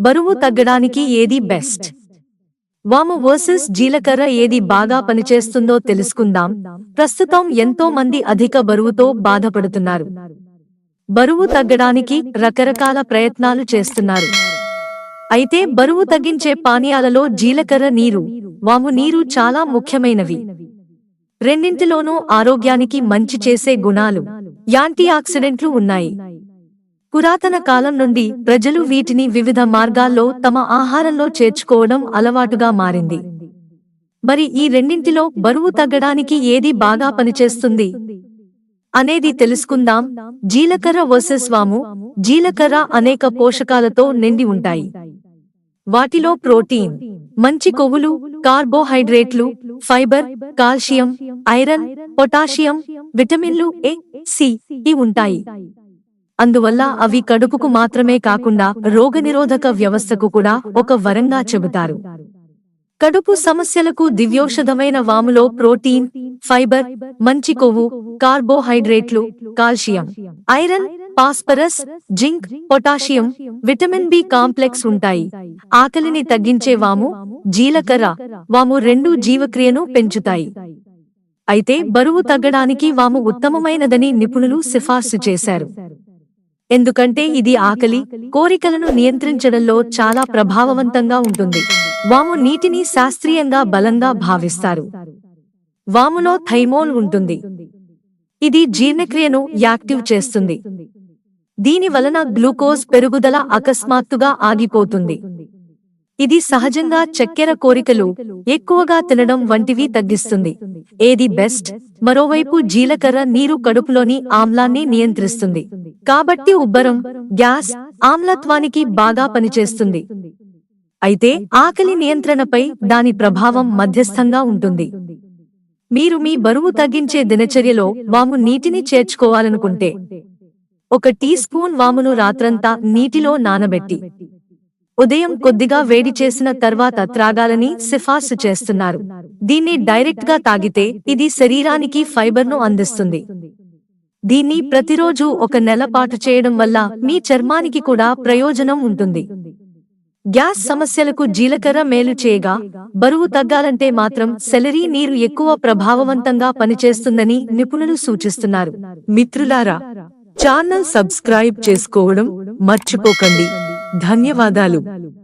బరువు తగ్గడానికి ఏది బెస్ట్? వాము వర్సెస్ జీలకర్ర ఏది బాగా పనిచేస్తుందో తెలుసుకుందాం. ప్రస్తుతం ఎంతో మంది అధిక బరువుతో బాధపడుతున్నారు. బరువు తగ్గడానికి రకరకాల ప్రయత్నాలు చేస్తున్నారు. అయితే బరువు తగ్గించే పానీయాలలో జీలకర్ర నీరు వాము నీరు చాలా ముఖ్యమైనవి. రెండింటిలోనూ ఆరోగ్యానికి మంచి చేసే గుణాలు యాంటీ ఆక్సిడెంట్లు ఉన్నాయి. పురాతన కాలం నుండి ప్రజలు వీటిని వివిధ మార్గాల్లో తమ ఆహారంలో చేర్చుకోవడం అలవాటుగా మారింది. మరి ఈ రెండింటిలో బరువు తగ్గడానికి ఏది బాగా పనిచేస్తుంది? అనేది తెలుసుకుందాం. జీలకర్ర వర్సెస్ వాము జీలకర్ర అనేక పోషకాలతో నిండి ఉంటాయి. వాటిలో ప్రోటీన్ మంచి కొవ్వులు కార్బోహైడ్రేట్లు ఫైబర్ కాల్షియం ఐరన్ పొటాషియం విటమిన్లు ఏ సి ఉంటాయి. అందువల్ల అవి కడుపుకు మాత్రమే కాకుండా రోగనిరోధక వ్యవస్థకు కూడా ఒక వరంగా చెబుతారు. కడుపు సమస్యలకు దివ్యౌషధమైన వాములో ప్రోటీన్ ఫైబర్ మంచి కొవ్వు కార్బోహైడ్రేట్లు calcium iron phosphorus zinc potassium vitamin B complex ఉంటాయి. ఆకలిని తగ్గించే వాము జీలకర్ర వాము రెండు జీవక్రియను పెంచుతాయి. అయితే బరువు తగ్గడానికి వాము ఉత్తమమైనదని నిపుణులు సిఫార్సు చేశారు. ఎందుకంటే ఇది ఆకలి కోరికలను నియంత్రించడంలో చాలా ప్రభావవంతంగా ఉంటుంది. వాము నీటిని శాస్త్రీయంగా బలంగా భావిస్తారు. వాములో థైమోల్ ఉంటుంది. ఇది జీర్ణక్రియను యాక్టివ్ చేస్తుంది. దీని వలన గ్లూకోజ్ పెరుగుదల అకస్మాత్తుగా ఆగిపోతుంది. ఇది సహజంగా చక్కెర కోరికలు ఎక్కువగా తినడం వంటివి తగ్గిస్తుంది. ఏది బెస్ట్? మరోవైపు జీలకర్ర నీరు కడుపులోని ఆమ్లాన్ని నియంత్రిస్తుంది. కాబట్టి ఉబ్బరం గ్యాస్ ఆమ్లత్వానికి బాగా పనిచేస్తుంది. అయితే ఆకలి నియంత్రణపై దాని ప్రభావం మధ్యస్థంగా ఉంటుంది. మీరు మీ బరువు తగ్గించే దినచర్యలో వాము నీటిని చేర్చుకోవాలనుకుంటే ఒక టీ స్పూన్ వామును రాత్రంతా నీటిలో నానబెట్టి ఉదయం కొద్దిగా వేడి చేసిన తర్వాత త్రాగాలని సిఫార్సు చేస్తున్నారు. దీన్ని డైరెక్ట్గా తాగితే ఇది శరీరానికి ఫైబర్ను అందిస్తుంది. దీన్ని ప్రతిరోజు ఒక నెల పాటు చేయడం వల్ల మీ చర్మానికి కూడా ప్రయోజనం ఉంటుంది. గ్యాస్ సమస్యలకు జీలకర్ర మేలు చేయగా బరువు తగ్గాలంటే మాత్రం సెలరీ నీరు ఎక్కువ ప్రభావవంతంగా పనిచేస్తుందని నిపుణులు సూచిస్తున్నారు. మిత్రులారా ఛానల్ సబ్స్క్రైబ్ చేసుకోవడం మర్చిపోకండి. ధన్యవాదాలు.